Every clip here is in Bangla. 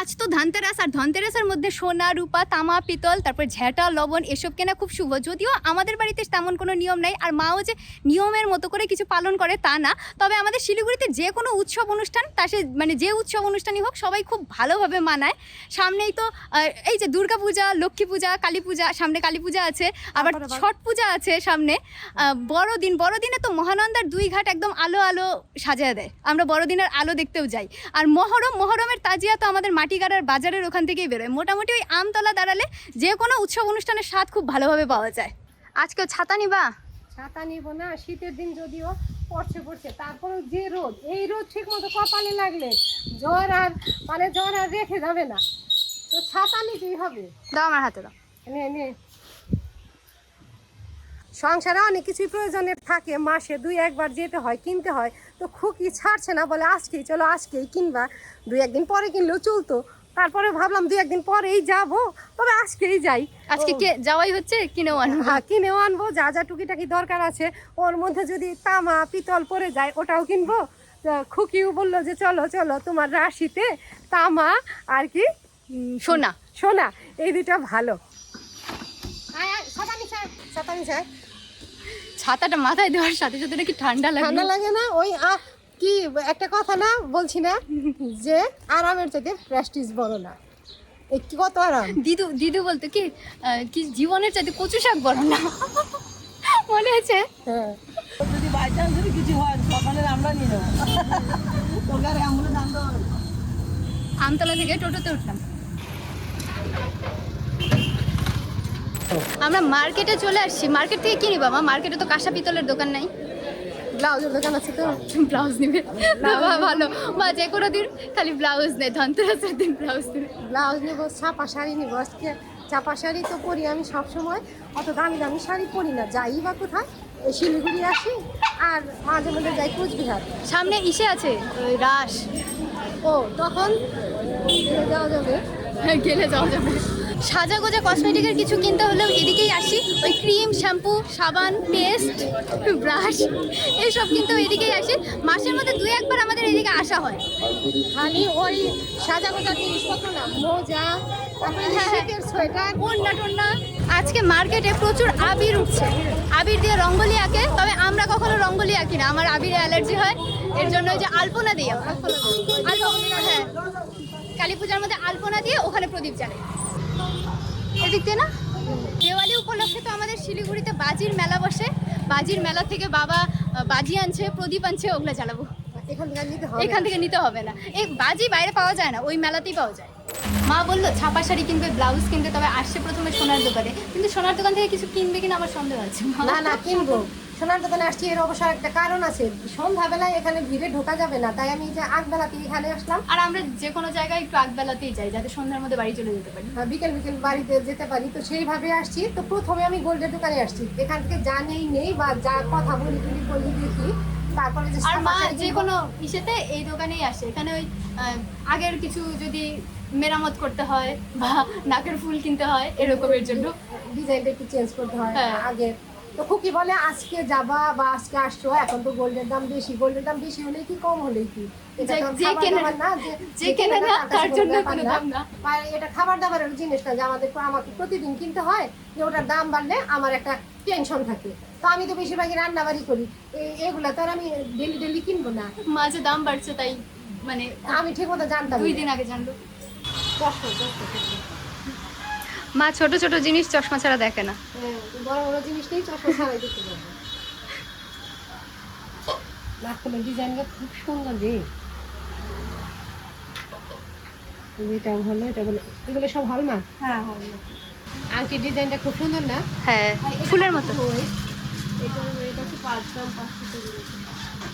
আজ তো ধনতেরাস আর ধনতেরাসের মধ্যে সোনা রূপা তামা পিতল তারপর ঝেঁটা লবণ এসব কেনা খুব শুভ। যদিও আমাদের বাড়িতে তেমন কোনো নিয়ম নেই আর মাও যে নিয়মের মতো করে কিছু পালন করে তা না। তবে আমাদের শিলিগুড়িতে যে কোনো উৎসব অনুষ্ঠান তা সে মানে যে উৎসব অনুষ্ঠানই হোক সবাই খুব ভালোভাবে মানায়। সামনেই তো এই যে দুর্গা পূজা লক্ষ্মী পূজা কালী পূজা সামনে কালী পূজা আছে আবার ছট পূজা আছে সামনে। বড়দিন বড়দিনে তো মহানন্দার দুই ঘাট একদম আলো আলো সাজিয়ে দেয়। আমরা বড়দিনের আলো দেখতেও যাই। আর মহরম মহরমের তাজিয়া তো আমাদের মাটিগাড়ার বাজারের ওখান থেকেই বেরোয়। মোটামুটি ওই আমতলা দাঁড়ালে যে কোনো উৎসব অনুষ্ঠানের স্বাদ খুব ভালোভাবে পাওয়া যায়। আজকে ছাতা নিবা? ছাতা নিব না শীতের দিন যদিও পড়ছে পড়ছে। তারপর যে রোদ এই রোদ ঠিক মতো কপালে লাগলে জ্বর আর মানে জ্বর আর রেখে যাবে না। তো ছাতা নিতেই হবে। দাও আমার হাতে দাও। নে নে। সংসারে অনেক কিছুই প্রয়োজনের থাকে মাসে দুই একবার যেতে হয় কিনতে হয় তো খুকি ছাড়ছে না বলে আজকেই চলো আজকেই কিনবা। দুই একদিন পরে কিনলেও চলতো তারপরে ভাবলাম দুই একদিন পরেই যাব তবে আজকেই যাই। আজকে কে যাওয়াই হচ্ছে কিনেও আনব? হ্যাঁ কিনেও আনব যা যা টুকিটাকি দরকার আছে ওর মধ্যে যদি তামা পিতল পরে যায় ওটাও কিনবো। খুকিও বলল যে চলো চলো তোমার রাশিতে তামা আর কি সোনা। সোনা এই দুটা ভালো। আয়, ছাতা নিচে আয়। ছাতাটা মাথায় দেওয়ার সাথে সাথে নাকি ঠান্ডা লাগে। ঠান্ডা লাগে না? ওই কি একটা কথা না বলছি না যে আরামের থেকে প্রেস্টিজ বড় না। এই কি কত আরাম? দিদু দিদু বলতো কি কি জীবনের চাইতে কচু শাক বড় না। মনে আছে? হ্যাঁ। যদি বাই চান্স যদি কিছু হয় সকালে আমরা নিয়ে নেব। তোকে আর। আমতলা থেকে টোটোতে উঠলাম। আমরা মার্কেটে চলে আসছি। মার্কেট থেকে কিনি বাবা মার্কেটে তো কাঁসা পিতলের দোকান নাই। ব্লাউজের দোকান আছে তো? ব্লাউজ নিবে। বাবা ভালো। বা যে কোনো দিন খালি ব্লাউজ নেই ধনতেরাসের দিন ব্লাউজ নেবে। ব্লাউজ নেব ছাপা শাড়ি নেব। আজকে চাপা শাড়ি তো পরি আমি সব সময় অত দামি দামি শাড়ি পরি না। যাই বা কোথায় এই শিলিগুড়ি আসি আর মাঝে মধ্যে যাই কোচবিহার। সামনে ইসে আছে ওই রাস। ও তখন ঘুরে যাওয়া যাবে। গেলে যাওয়া যাবে। সাজা গোজা কসমেটিকের কিছু কিনতে হলেও এদিকেই আসি। ওই ক্রিম শ্যাম্পু সাবান পেস্ট ব্রাশ এইসব কিন্তু এদিকেই আসি। মাসের মধ্যে দুই একবার আমাদের এদিকে আসা হয়। খালি ওই সাজা গোজা জিনিসপত্র না মোজা হ্যাঁ, হ্যাঁ। আজকে মার্কেটে প্রচুর আবির উঠছে। আবির দিয়ে রঙ্গোলি আঁকে তবে আমরা কখনো রঙ্গোলি আঁকি না। আমার আবিরে অ্যালার্জি হয়। এর জন্য ওই যে আলপনা দিয়ে আলপনা হ্যাঁ। কালী পূজার মধ্যে আলপনা দিয়ে ওখানে প্রদীপ জ্বালে। এদিক দিয়ে না? দেওয়ালি উপলক্ষে তো আমাদের শিলিগুড়িতে বাজির মেলা বসে। বাজির মেলা থেকে বাবা বাজি আনছে প্রদীপ আনছে ওগুলো জ্বালাবো। এখান থেকে নিতে হবে না। এই বাজি বাইরে পাওয়া যায় না ওই মেলাতেই পাওয়া যায়। মা বলল ছাপা শাড়ি কিনবে ব্লাউজ কিনবে তবে আসছে প্রথমে সোনার দোকানে। কিন্তু সোনার দোকান থেকে কিছু কিনবে কিনা আমার সন্দেহ আছে। না না কিনবো। সোনার দোকানে আসছি এর অবশ্য একটা কারণ আছে। সন্ধ্যাবেলায় এখানে ভিড়ে ঢোকা যাবে না তাই আমি এই যে আগবেলাতে এখানে আসলাম। আর আমরা যে কোনো জায়গায় একটু আগবেলাতেই যাই যাতে সন্ধ্যার মধ্যে বাড়ি চলে যেতে পারি। আহ, বিকেল বিকেল বাড়িতে যেতে পারি তো সেইভাবে আসছি। তো প্রথমে আমি গোল্ডের দোকানে আসছি। এখান থেকে যা নেই নেই বা যা কথা বলি বলি বলি দেখি। তারপরে যে আর মা যে কোনো ইসেতে এই দোকানেই আসে। এখানে ওই আগের কিছু যদি মেরামত করতে হয় বা নাকের ফুল কিনতে হয় এরকমের জন্য। ডিজাইনটা একটু চেঞ্জ করতে হয় হ্যাঁ। তো খুকি বলে আজকে যাবা বা আজকে আসছো এখন তো গোল্ডের দাম বেশি। গোল্ডের দাম বেশি হলে কি কম হলে কি? এটা খাবার দাবারের জিনিস না যে আমাদের আমাকে প্রতিদিন কিনতে হয় যে ওটার দাম বাড়লে আমার একটা টেনশন থাকে। তো আমি তো বেশিরভাগই রান্না বাড়ি করি এগুলা তো আর আমি ডেলি ডেলি কিনবো না। মাঝে দাম বাড়ছে তাই মানে আমি ঠিক মতো জানতাম দুই দিন আগে জানলো। কষ্ট, কষ্ট। মা ছোট ছোট জিনিস চশমা ছাড়া দেখে না। হ্যাঁ, বড় বড় জিনিস নেই চশমা ছাড়াই দেখতে ডিজাইনটা খুব সুন্দর রে। এটা হলো এটা বলে এগুলো সব হল না হ্যাঁ আংটির ডিজাইনটা খুব সুন্দর না? হ্যাঁ ফুলের মতো। এটা এটা হচ্ছে পাঁচ গ্রাম পাঁচশো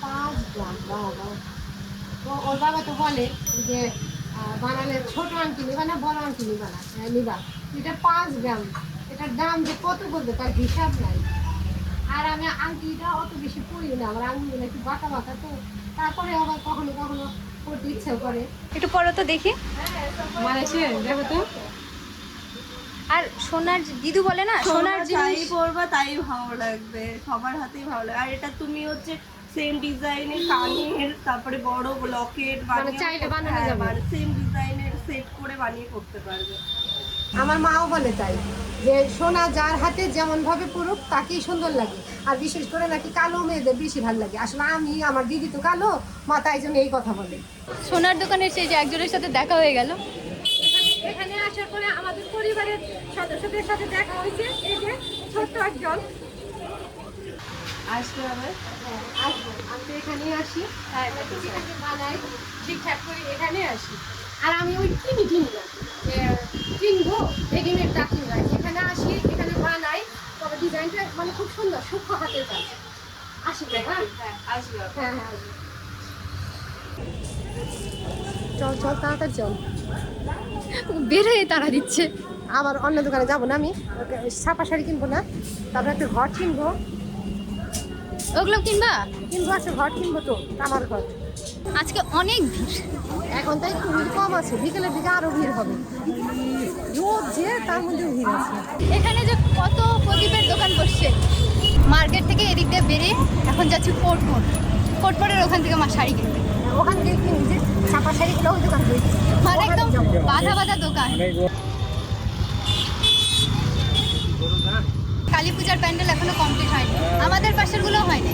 পাঁচ গ্রাম বাবা ওর বাবা তো বলে যে বানালে ছোট আংটি নিবা না বড় আংটি নিবা না? হ্যাঁ, নিবা। এটা পাঁচ গ্রাম। এটার দাম যে কত বলবে তার হিসাব নাই। আর আমি আংটিটা অত বেশি পরি না আমার আংটিগুলো একটু বাঁকা বাঁকা তো। তারপরে আবার কখনো কখনো পড়তে ইচ্ছেও করে। একটু পরে তো দেখি। মানে সে দেখো তো। আর সোনার দিদু বলে না সোনার তাই জিনিস পরবা তাই ভালো লাগবে সবার হাতেই ভালো লাগবে আর এটা তুমি হচ্ছে সেম ডিজাইনের কানের তারপরে বড় লকেট মানে চাইলে বানানো যাবে। সেম ডিজাইনের সেট করে বানিয়ে করতে পারবে। আমার মাও বলে তাই যে সোনা যার হাতে যেমন ভাবে পড়ুক তাকেই সুন্দর লাগে। আর বিশেষ করে নাকি কালো মেয়েদের বেশি ভালো লাগে। আসলে আমি আমার দিদি তো কালো মা তাই জন্য এই কথা বলে। সোনার দোকানের সেই যে একজনের সাথে দেখা হয়ে গেল। এখানে- এখানে আসার পরে আমাদের পরিবারের সদস্যদের সাথে দেখা হয়েছে। এই যে ছোট্ট একজন। আসতে হবে হ্যাঁ, আসব। আমি তো এখানেই আসি। হ্যাঁ ঠিকঠাক করে এখানে আসি। আর আমি ওই কিনি কিনি না কিনবো রেডিমেড তা কিনি এখানে আসি এখানে বানাই। তবে ডিজাইনটা মানে খুব সুন্দর সূক্ষ্ম হাতের কাজ। আসি তো, হ্যাঁ হ্যাঁ আসবে। হ্যাঁ হ্যাঁ আসব। চল চল তাড়াতাড়ি চল। বের হয়ে তারা দিচ্ছে। আবার অন্য দোকানে যাব না আমি। ছাপা শাড়ি কিনবো না। তারপরে একটা ঘর কিনবো। ওগুলো কিনবা? কিনবো একটা ঘর কিনবো তো আমার ঘর। আজকে অনেক ভিড়। এখন তাই একটু ভিড় কম আছে। বিকেলের দিকে আরও ভিড় হবে। রোদ যে তার মধ্যে ভিড় আছে। এখানে যে কত প্রদীপের দোকান বসছে। মার্কেট থেকে এদিক দিয়ে বেরিয়ে এখন যাচ্ছি কোটপুর কোটপুরের ওখান থেকে আমার শাড়ি কিনতে। ওখান থেকে কিনি যে ছাপা শাড়িগুলো ওই দোকান থেকে মানে একদম বাধা বাধা দোকান। কালী পূজার প্যান্ডেল এখনও কমপ্লিট হয়নি। আমাদের পাশেরগুলো হয়নি।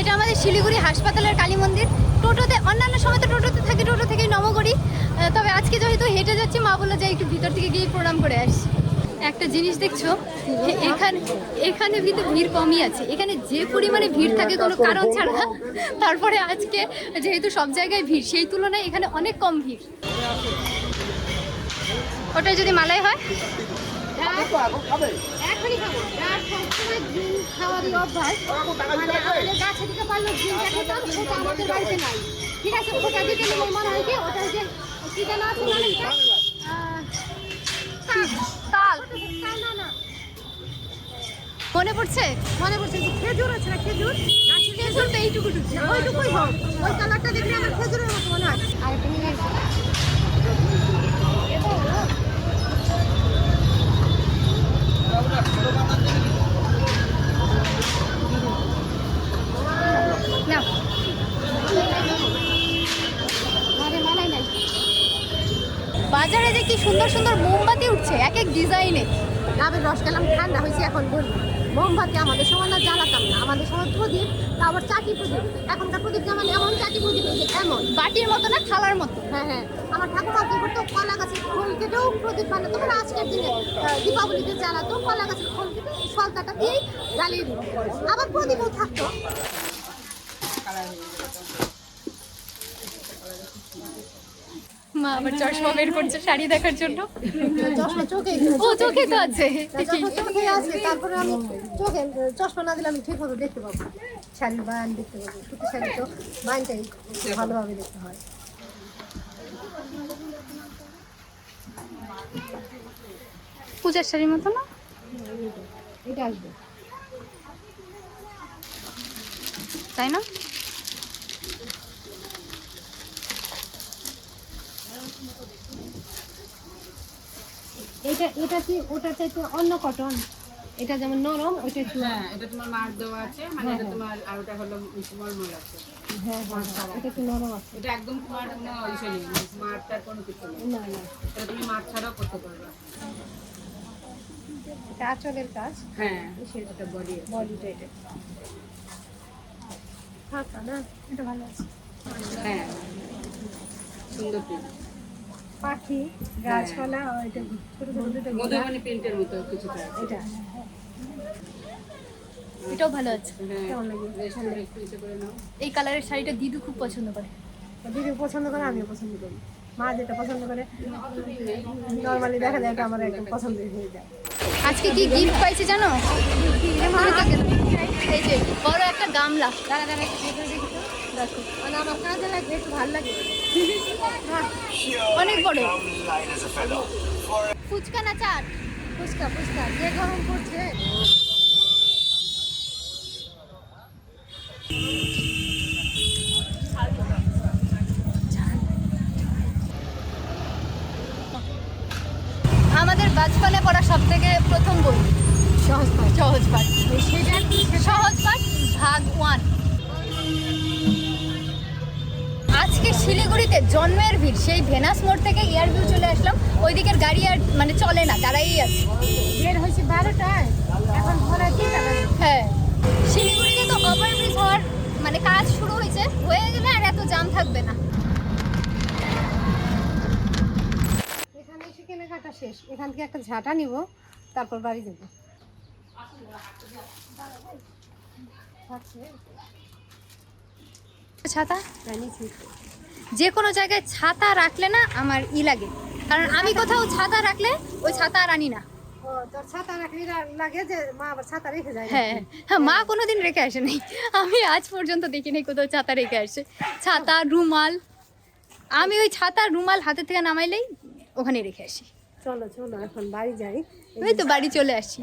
এটা আমাদের শিলিগুড়ি হাসপাতালের কালী মন্দির। টোটোতে অন্যান্য সময় তো টোটোতে থাকি টোটো থেকেই নমগড়ি আহ, তবে আজকে যেহেতু হেঁটে যাচ্ছি মা বলল যে একটু ভিতর থেকে গিয়ে প্রণাম করে আসি। একটা জিনিস দেখছ? এখানে এখানে ভিতরে ভিড় কমই আছে। এখানে যে পরিমাণে ভিড় থাকে কোনো কারণ ছাড়া তারপরে আজকে যেহেতু সব জায়গায় ভিড় সেই তুলনায় এখানে অনেক কম ভিড়। ওটা যদি মালাই হয়। এখনই খাব। যার সবসময় ডিম খাওয়ারই অভ্যাস মানে আমাদের গাছে দিকে পারল ডিমটা খেতাম সেটা আমাদের বাড়িতে নাই। ঠিক আছে ওটা দিতে নিলে মনে হয় কি ওটা যে কি যেন আছে মানে এটা? আহ, শাক। তাল। তাল না না। মনে পড়ছে? মনে পড়ছে। খেজুর আছে না খেজুর? খেজুর তো এইটুকু ওইটুকুই হোক। ওই কালারটা দেখলে আমার খেজুরের মতো মনে হয়। আর বাজারে যে কি সুন্দর সুন্দর মোমবাতি উঠছে এক এক ডিজাইনে। ডাবের রস গেলাম ঠান্ডা হয়েছে এখন বলব। মোমবাতি আমাদের সময় না জ্বালাতাম না আমাদের সময় প্রদীপ তা আবার চাটি প্রদীপ। এখনকার প্রদীপ যেমন এমন চাটি প্রদীপ এমন। বাটির মতো না থালার মতো? হ্যাঁ হ্যাঁ। আমার ঠাকুমা কি করতো কলা কেটেও প্রদীপ বানাতো মানে আজকের দিনে দীপাবলিতে জ্বালাতো কলা গাছের কেটে সলতাটা দিয়েই জ্বালিয়ে দিত আবার প্রদীপও থাকতো। মা আবার চশমা বের করছে শাড়ি দেখার জন্য। চশমা চোখে ও চোখে তো আছে। চোখে আছে তারপরে আমি চোখে চশমা না দিলে আমি ঠিক মতো দেখতে পাবো শাড়ির বায়ান দেখতে পাবো সুতি শাড়ি তো বায়ানটাই ভালোভাবে দেখতে হয়। পূজার শাড়ির মতো না? এটা আসবে। তাই না? এটা এটা কি ওটা চাইতে অন্য কটন এটা যেমন নরম ওইটা একটু হ্যাঁ এটা তোমার মার দেওয়া আছে মানে এটা তোমার আর ওটা হলো মলমল আছে। হ্যাঁ হ্যাঁ হ্যাঁ, এটা একটু নরম আছে। এটা একদম তোমার কোনো ইসে নেই মারটার কোনো কিছু নেই। না না। এটা তুমি মার ছাড়াও করতে পারবে। এটা আঁচলের কাজ। হ্যাঁ এটা বডি বডিটা এটা। ফাঁকা না এটা ভালো আছে। হ্যাঁ সুন্দর পাখি গাছপালা দুটো গোলা, মধুবনী প্রিন্টের মতো কিছুটা আছে। এটা। এটাও ভালো আছে। হ্যাঁ। কেমন লাগে? এই কালারের শাড়িটা দিদু খুব পছন্দ করে। দিদি পছন্দ করে আমিও পছন্দ করি। মা যেটা পছন্দ করে নর্মালি দেখা যায় এটা আমার একদম পছন্দ হয়ে যায়। আজকে কি গিফট পাইছি জানো? এই যে বড় একটা গামলা। দাঁড়া দাঁড়া দেখি দেখো। আমার কাজে লাগবে একটু ভালো লাগে। অনেক বড়। ফুচকা না চাট? ফুচকা ফুচকা যে গরম পড়ছে আমাদের বাজপালা পড়া সব থেকে প্রথম বই। সহজ পাঠ। সহজ পাঠ। সহজ পাঠ ভাগ ওয়ান। আজকে শিলিগুড়িতে জন্মের ভিড়। সেই ভেনাস মোড় থেকে এয়ারভিউ চলে আসলাম। ওই দিকের গাড়ি আর মানে চলে না দাঁড়াই আছে। বের হয়েছে বারোটায়। এখন হ্যাঁ। থাকবে না। এখানে এসে কেনাকাটা শেষ। এখান থেকে একটা ঝাঁটা নিব তারপর বাড়ি যাব। ছাতা জানিছি যে কোনো জায়গায় ছাতা রাখলে না আমার ই লাগে। কারণ আমি কোথাও ছাতা রাখলে ওই ছাতা আর আনি না। ও তোর ছাতা রাখলি লাগে যে মা আবার ছাতা রেখে হ্যাঁ হ্যাঁ। মা কোনোদিন রেখে আসে নাই আমি আজ পর্যন্ত দেখিনি কোথাও ছাতা রেখে আসে। ছাতা রুমাল। আমি ওই ছাতা রুমাল হাতে থেকে নামাইলেই ওখানে রেখে আসি। চলো চলো এখন বাড়ি যাই। ওই তো বাড়ি চলে আসছি